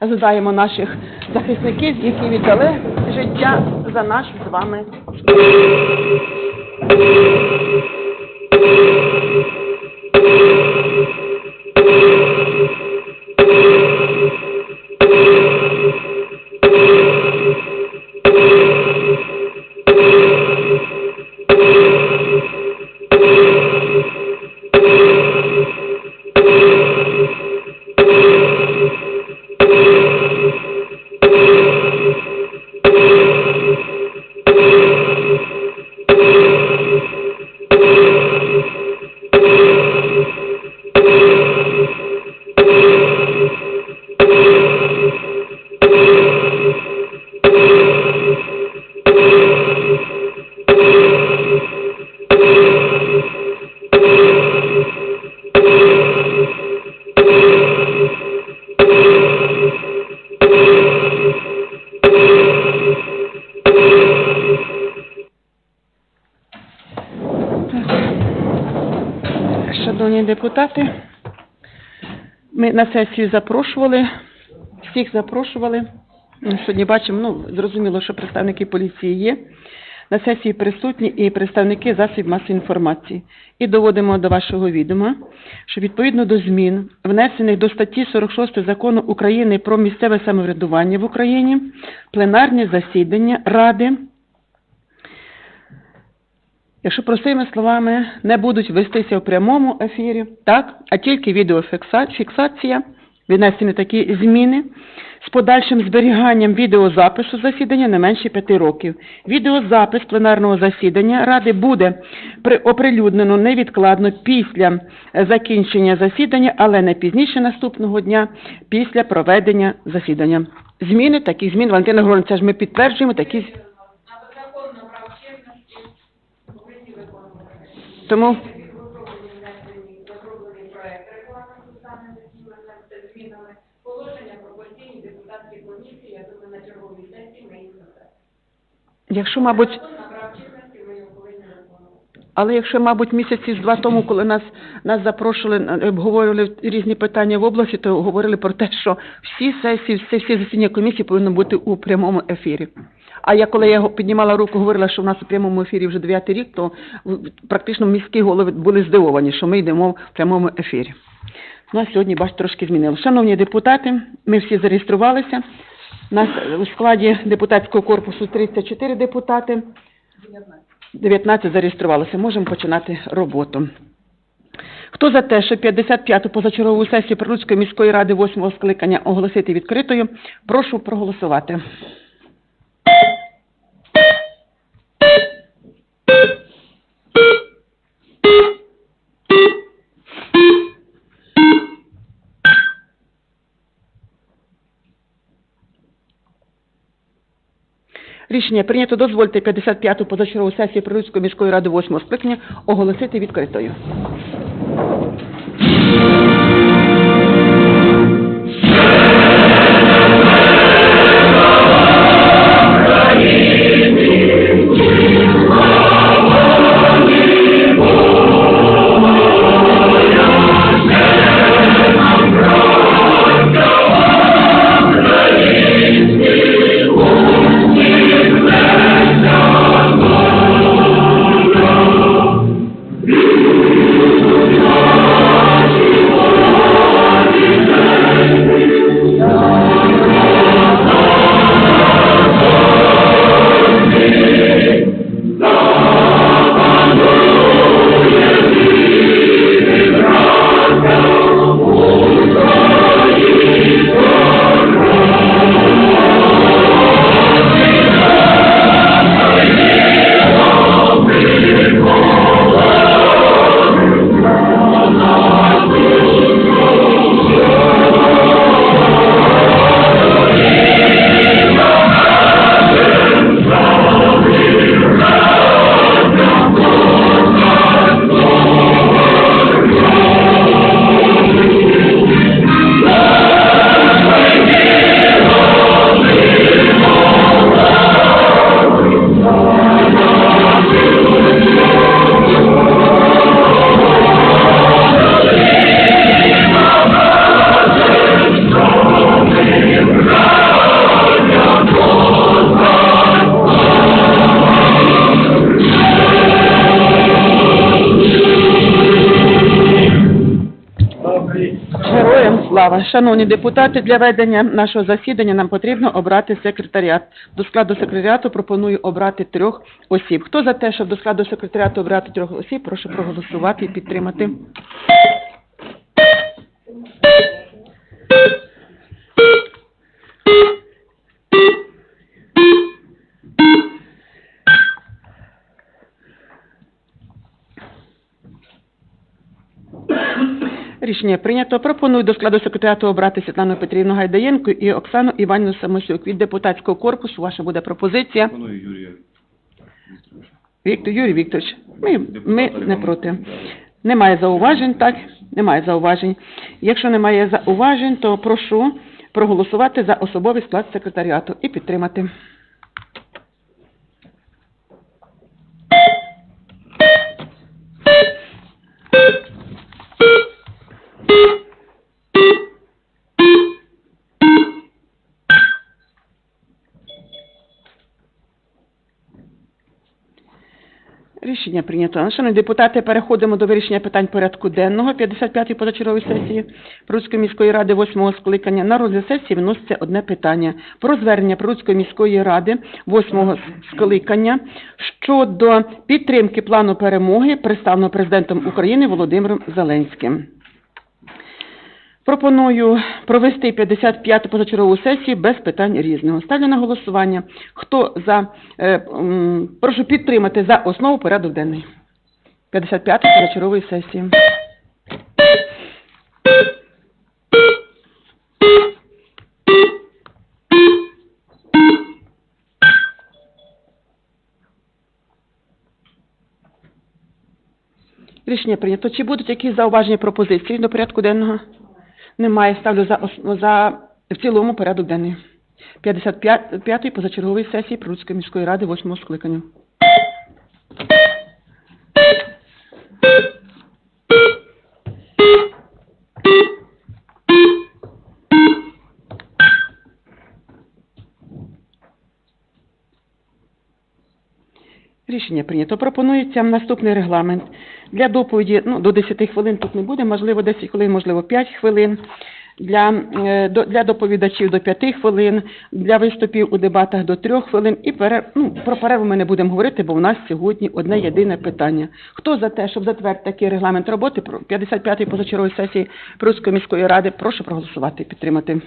Згадаємо наших захисників, які віддали життя за наш з вами. Шановні депутати, ми на сесію запрошували, всіх запрошували. Сьогодні бачимо, ну, зрозуміло, що представники поліції є. На сесії присутні і представники засобів масової інформації. І доводимо до вашого відома, що відповідно до змін, внесених до статті 46 Закону України про місцеве самоврядування в Україні, пленарні засідання Ради якщо простими словами, не будуть вестися в прямому ефірі, так, а тільки відеофіксація, віднесені такі зміни з подальшим зберіганням відеозапису засідання не менше п'яти років. Відеозапис пленарного засідання Ради буде при- оприлюднено невідкладно після закінчення засідання, але не пізніше наступного дня після проведення засідання. Зміни, такі зміни, Валентина Григорівна, це ж ми підтверджуємо такі. Тому якщо, мабуть, але якщо, мабуть, місяці з два тому, коли нас, нас запрошували, е, обговорювали різні питання в області, то говорили про те, що всі сесії, всі, всі засідання комісії повинні бути у прямому ефірі. А я коли я піднімала руку, говорила, що в нас у прямому ефірі вже дев'ятий рік, то практично міські голови були здивовані, що ми йдемо в прямому ефірі. Ну, а сьогодні, бачите, трошки змінило. Шановні депутати, ми всі зареєструвалися. У нас у складі депутатського корпусу 34 депутати. 19 зареєструвалося. Можемо починати роботу. Хто за те, що 55-ту позачергову сесію Прилуцької міської ради 8-го скликання оголосити відкритою, прошу проголосувати. Рішення прийнято. Дозвольте 55-ту позачергову сесію Прилуцької міської ради 8-го скликання оголосити відкритою. Справа. Шановні депутати, для ведення нашого засідання нам потрібно обрати секретаріат. До складу секретаріату пропоную обрати трьох осіб. Хто за те, щоб до складу секретаріату обрати трьох осіб, прошу проголосувати і підтримати. Рішення прийнято. Пропоную до складу секретаріату обрати Світлану Петрівну Гайдаєнко і Оксану Іванівну Самосюк. Від депутатського корпусу ваша буде пропозиція. Пропоную Юрія Вікторовича. Віктор Юрій Вікторович, ми, ми не проти. Немає зауважень, так? Немає зауважень. Якщо немає зауважень, то прошу проголосувати за особовий склад секретаріату і підтримати. Рішення прийнято. Шановні депутати, переходимо до вирішення питань порядку денного 55-ї позачергової сесії Прудської міської ради 8-го скликання. На розгляд сесії виноситься одне питання про звернення Прудської міської ради 8-го скликання щодо підтримки плану перемоги, представленого президентом України Володимиром Зеленським. Пропоную провести 55-ту позачергову сесію без питань різного. Ставлю на голосування. Хто за... Е, м, прошу підтримати за основу порядок денний. 55-ї позачергової сесії. Рішення прийнято. Чи будуть якісь зауваження пропозиції до порядку денного? Немає. Ставлю за, за в цілому порядок денний. 55-ї позачергової сесії Прудської міської ради 8-го скликання. Рішення прийнято. Пропонується наступний регламент. Для доповіді, ну, до 10 хвилин тут не буде, можливо, 10 хвилин, можливо, 5 хвилин. Для, е, для доповідачів до 5 хвилин, для виступів у дебатах до 3 хвилин. І перер... ну, про перерву ми не будемо говорити, бо у нас сьогодні одне єдине питання. Хто за те, щоб затвердити такий регламент роботи про 55-ї позачергової сесії Прудської міської ради, прошу проголосувати і підтримати.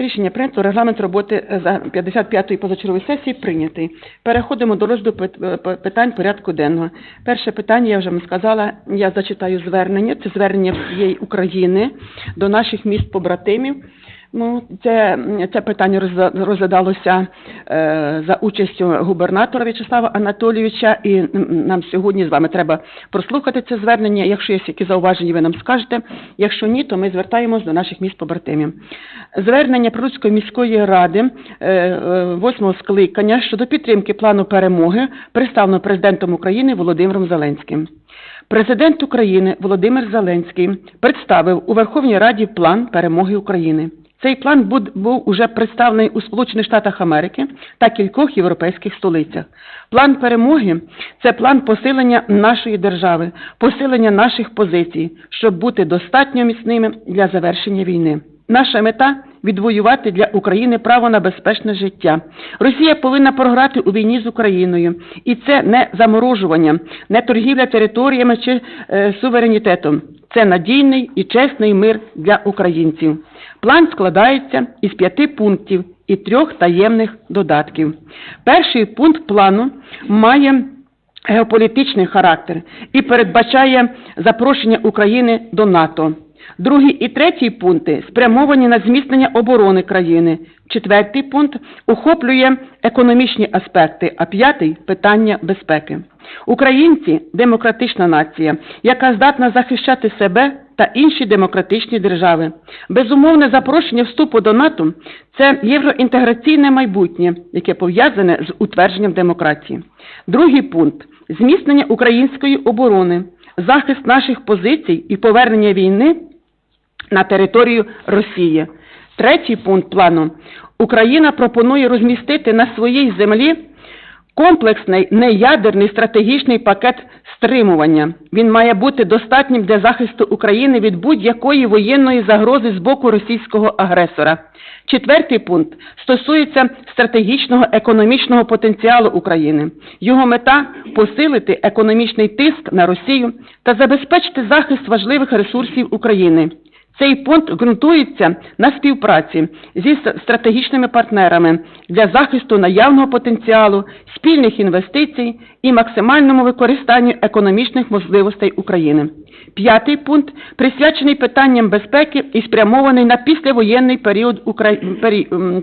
Рішення прийнято. Регламент роботи е, за 55-ї позачергової сесії прийнятий. Переходимо до розгляду е, питань порядку денного. Перше питання, я вже вам сказала, я зачитаю звернення. Це звернення всієї України до наших міст побратимів. Ну, це, це питання розгля- розглядалося е, за участю губернатора В'ячеслава Анатолійовича, і нам сьогодні з вами треба прослухати це звернення. Якщо є які зауваження, ви нам скажете. Якщо ні, то ми звертаємось до наших міст побратимів. Звернення Прудської міської ради е, е, восьмого скликання щодо підтримки плану перемоги, представлено президентом України Володимиром Зеленським. Президент України Володимир Зеленський представив у Верховній Раді план перемоги України. Цей план був уже представлений у Сполучених Штатах Америки та кількох європейських столицях. План перемоги це план посилення нашої держави, посилення наших позицій, щоб бути достатньо міцними для завершення війни. Наша мета відвоювати для України право на безпечне життя. Росія повинна програти у війні з Україною, і це не заморожування, не торгівля територіями чи е, суверенітетом. Це надійний і чесний мир для українців. План складається із п'яти пунктів і трьох таємних додатків. Перший пункт плану має геополітичний характер і передбачає запрошення України до НАТО. Другий і третій пункти спрямовані на зміцнення оборони країни. Четвертий пункт охоплює економічні аспекти, а п'ятий питання безпеки. Українці демократична нація, яка здатна захищати себе та інші демократичні держави. Безумовне запрошення вступу до НАТО це євроінтеграційне майбутнє, яке пов'язане з утвердженням демократії. Другий пункт зміцнення української оборони, захист наших позицій і повернення війни на територію Росії. Третій пункт плану. Україна пропонує розмістити на своїй землі комплексний неядерний стратегічний пакет стримування. Він має бути достатнім для захисту України від будь-якої воєнної загрози з боку російського агресора. Четвертий пункт стосується стратегічного економічного потенціалу України. Його мета посилити економічний тиск на Росію та забезпечити захист важливих ресурсів України. Цей пункт ґрунтується на співпраці зі стратегічними партнерами для захисту наявного потенціалу, спільних інвестицій і максимальному використанню економічних можливостей України. П'ятий пункт присвячений питанням безпеки і спрямований на післявоєнний період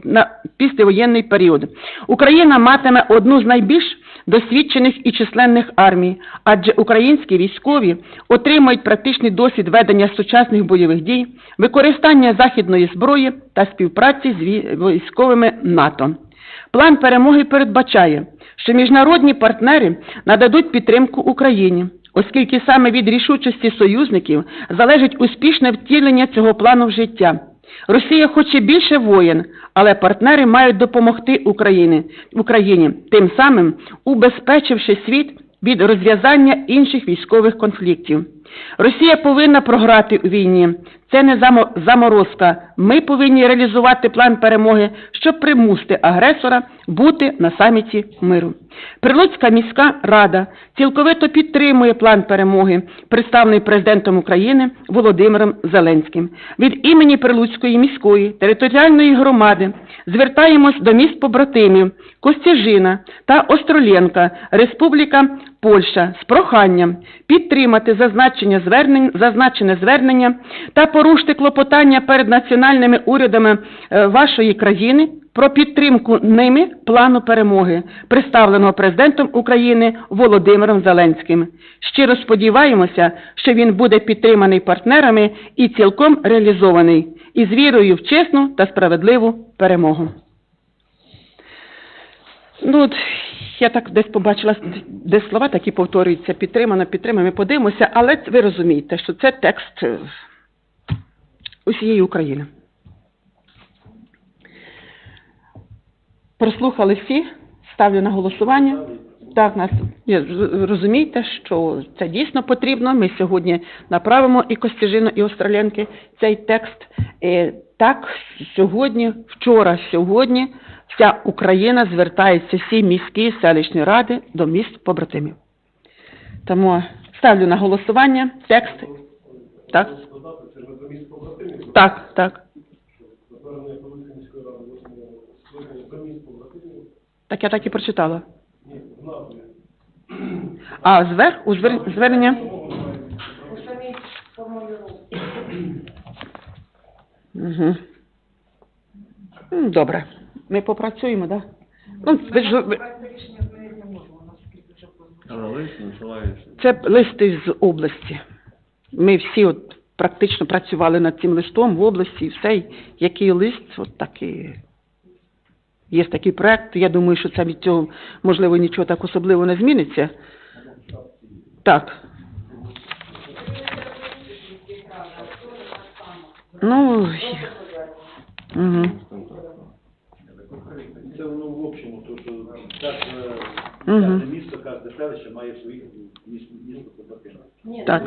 на післявоєнний період. Україна матиме одну з найбільш досвідчених і численних армій, адже українські військові отримують практичний досвід ведення сучасних бойових дій, використання західної зброї та співпраці з військовими НАТО. План перемоги передбачає, що міжнародні партнери нададуть підтримку Україні, оскільки саме від рішучості союзників залежить успішне втілення цього плану в життя. Росія хоче більше воєн, але партнери мають допомогти Україні, Україні, тим самим убезпечивши світ від розв'язання інших військових конфліктів. Росія повинна програти у війні. Це не заморозка. Ми повинні реалізувати план перемоги, щоб примусити агресора бути на саміті миру. Прилуцька міська рада цілковито підтримує план перемоги, представлений президентом України Володимиром Зеленським. Від імені Прилуцької міської територіальної громади звертаємось до міст побратимів Костяжина та Остроленка, Республіка Польща з проханням підтримати зазначення звернень, зазначене звернення та порушити клопотання перед національними урядами е, вашої країни про підтримку ними плану перемоги, представленого президентом України Володимиром Зеленським. Щиро сподіваємося, що він буде підтриманий партнерами і цілком реалізований, із вірою в чесну та справедливу перемогу. Ну, я так десь побачила, де слова такі повторюються, підтримано, підтримано, ми подивимося, але ви розумієте, що це текст е, усієї України. Прослухали всі, ставлю на голосування. Так, нас розумієте, що це дійсно потрібно. Ми сьогодні направимо і Костяжину, і Остроленки цей текст. Так, сьогодні, вчора, сьогодні вся Україна звертається, всі міські селищні ради до міст побратимів. Тому ставлю на голосування текст. Так? Так, так. Так я так і прочитала. А звер, у звер, звернення? Угу. Добре. Ми попрацюємо, так? Да? Ну, ви ж, ви- це листи з області. Ми всі от практично працювали над цим листом в області, і все, який лист, от такий. Є такий проект. Я думаю, що це від цього, можливо, нічого так особливо не зміниться. Так. Ну, угу. Це воно в общому, то що кожне, місто, кожне селище має своїх міст, місто побратимів. Так.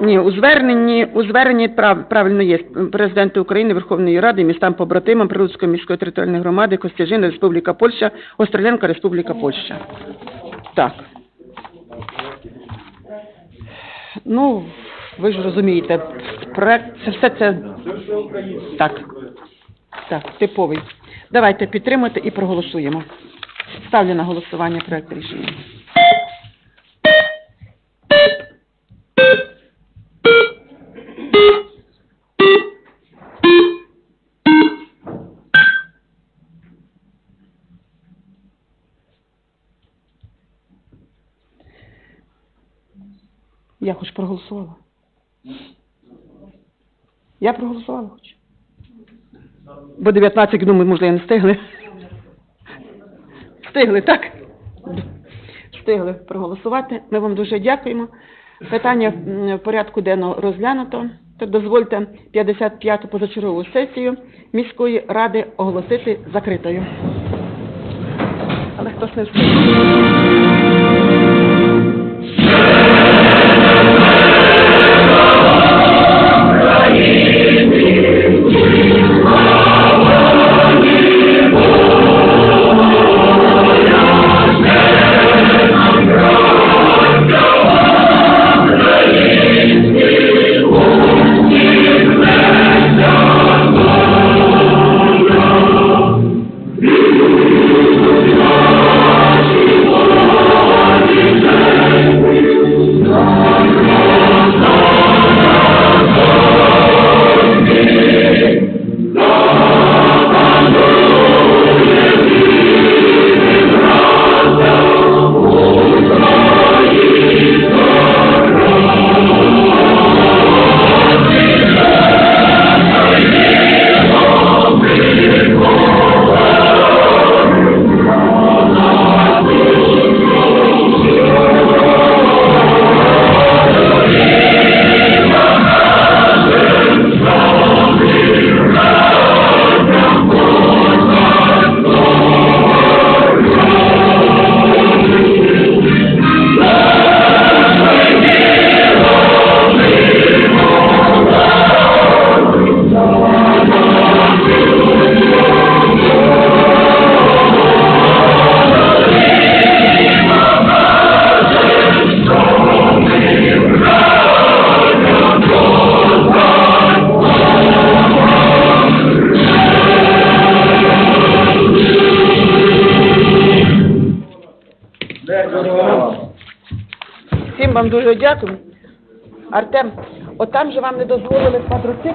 Ні, у зверненні, у зверненні прав, правильно є президента України, Верховної Ради, містам побратимам Прилуцької міської територіальної громади, Костяжина, Республіка Польща, Остроленка, Республіка Польща. Так. Ну, ви ж розумієте, проект, це все це, так, так, типовий. Давайте підтримуйте і проголосуємо. Ставлю на голосування проект рішення. Я хоч проголосувала. Я проголосувала хоч. Бо 19, думаю, можливо, не встигли. Встигли, так? Встигли проголосувати. Ми вам дуже дякуємо. Питання в порядку денного розглянуто. То дозвольте 55-ту позачергову сесію міської ради оголосити закритою. Але хтось не встиг. Дуже дякую. Артем, отам же вам не дозволили квадроцикли